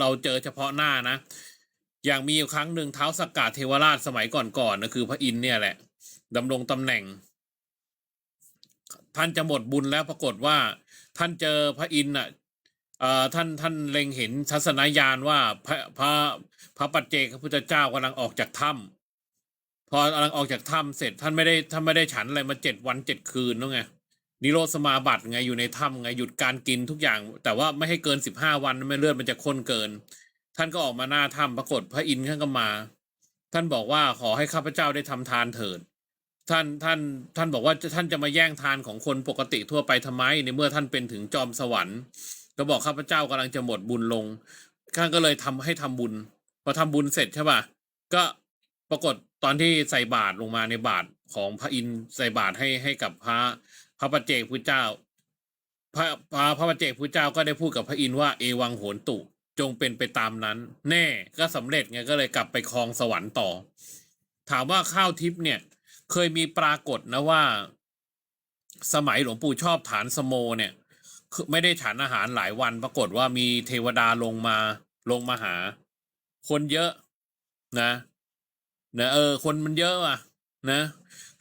เราเจอเฉพาะหน้านะ อย่างมีอยู่ครั้งหนึ่งเท้าสกกัดเทวราชสมัยก่อนๆนะคือพระอินเนี่ยแหละดำรงตำแหน่ง ท่านจะหมดบุญแล้วปรากฏว่า ท่านเจอพระอินอะท่านท่านเล็งเห็นทัศนญาณว่าพระพระพระปัจเจกพระพุทธเจ้ากำลังออกจากถ้ำพอกำลังออกจากถ้ำเสร็จท่านไม่ได้ท่านไม่ได้ฉันอะไรมาเจ็ดวันเจ็ดคืนแล้วไง นิโรธสมาบัติไงอยู่ในถ้ำไงหยุดการกินทุกอย่าง แต่ว่าไม่ให้เกินสิบห้าวันไม่เลือดมันจะข้นเกิน ท่านก็ออกมาหน้าถ้ำปรากฏพระอินทร์ท่านก็มา ท่านบอกว่าขอให้ข้าพเจ้าได้ทำทานเถิด ท่านท่านท่านบอกว่าท่านจะมาแย่งทานของคนปกติทั่วไปทำไม ในเมื่อท่านเป็นถึงจอมสวรรค์ก็บอกข้าพเจ้ากำลังจะหมดบุญลงท่านก็เลยทำให้ทำบุญพอทำบุญเสร็จใช่ป่ะก็ปรากฏตอนที่ใส่บาตรลงมาในบาตร ของพระอินทร์ใส่บาตรให้ให้กับพระพระปัจเจกพุทธเจ้า พระพระพระปัจเจกพุทธเจ้าก็ได้พูดกับพระอินทร์ว่าเอวังโหนตุจงเป็นไปตามนั้น แน่ก็สำเร็จไงก็เลยกลับไปครองสวรรค์ต่อ ถามว่าข้าวทิพย์เนี่ย เคยมีปรากฏนะว่า สมัยหลวงปู่ชอบฐานสโมเนี่ยคือไม่ได้ฉันอาหารหลายวัน ปรากฏว่ามีเทวดาลงมาลงมาหา คนเยอะนะนะเออ คนมันเยอะอะ นะ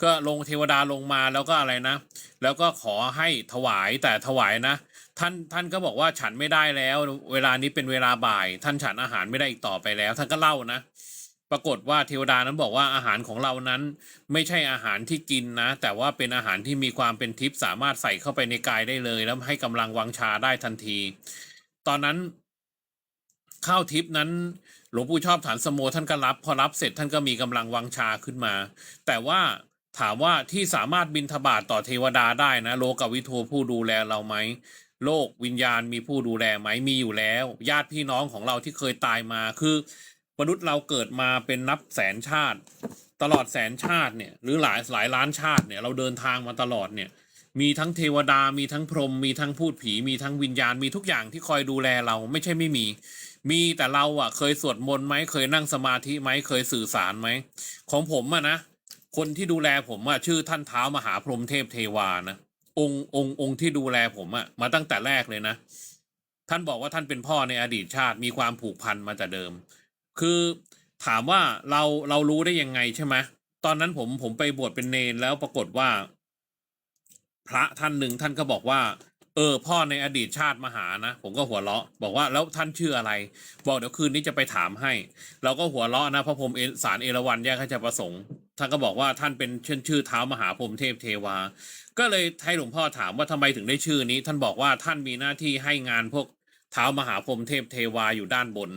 ก็ลงเทวดาลงมาแล้วก็อะไรนะ แล้วก็ขอให้ถวายแต่ถวายนะ ท่านท่านก็บอกว่าฉันไม่ได้แล้ว เวลานี้เป็นเวลาบ่าย ท่านฉันอาหารไม่ได้อีกต่อไปแล้ว ท่านก็เล่านะ ปรากฏว่าเทวดานั้นบอกว่าอาหารของเรานั้น ไม่ใช่อาหารที่กินนะ แต่ว่าเป็นอาหารที่มีความเป็นทิพย์สามารถใส่เข้าไปในกายได้เลย แล้วให้กำลังวังชาได้ทันที ตอนนั้น ข้าวทิพนั้นหลวงปู่ชอบฐานสโมท่านก็รับ พอรับเสร็จท่านก็มีกำลังวังชาขึ้นมา แต่ว่าถามว่าที่สามารถบินทบาทต่อเทวดาได้นะ โลกวิทูผู้ดูแลเราไหมโลกวิญญาณมีผู้ดูแลไหมมีอยู่แล้ว ญาติพี่น้องของเราที่เคยตายมาคือมนุษย์เราเกิดมาเป็นนับแสนชาติ ตลอดแสนชาติเนี่ยหรือหลายหลายล้านชาติเนี่ยเราเดินทางมาตลอดเนี่ยมีทั้งเทวดามีทั้งพรหมมีทั้งพูดผี มีทั้งวิญญาณมีทุกอย่างที่คอยดูแลเราไม่ใช่ไม่มี มีแต่เราอะ เคยสวดมนต์ไหมเคยนั่งสมาธิไหมเคยสื่อสารไหมของผมอะนะคนที่ดูแลผมอะชื่อท่านเท้ามหาพรหมเทพเทวานะองค์องค์องค์ที่ดูแลผมอะมาตั้งแต่แรกเลยนะ ท่านบอกว่าท่านเป็นพ่อในอดีตชาติมีความผูกพันมาแต่เดิม คือถามว่าเราเรารู้ได้ยังไงใช่ไหมตอนนั้นผมผมไปบวชเป็นเนนแล้วปรากฏว่า พระท่านหนึ่งท่านก็บอกว่า เออพ่อในอดีตชาติมาหานะ ผมก็หัวเราะ บอกว่าแล้วท่านชื่ออะไร บอกเดี๋ยวคืนนี้จะไปถามให้ เราก็หัวเราะนะพระพรมสารเอราวัณแยกให้จะประสงค์ ท่านก็บอกว่าท่านเป็นชื่อชื่อเท้ามหาพรหมเทพเทวา ก็เลยให้หลวงพ่อถามว่าทำไมถึงได้ชื่อนี้ ท่านบอกว่าท่านมีหน้าที่ให้งานพวกเท้ามหาพรหมเทพเทวาอยู่ด้านบน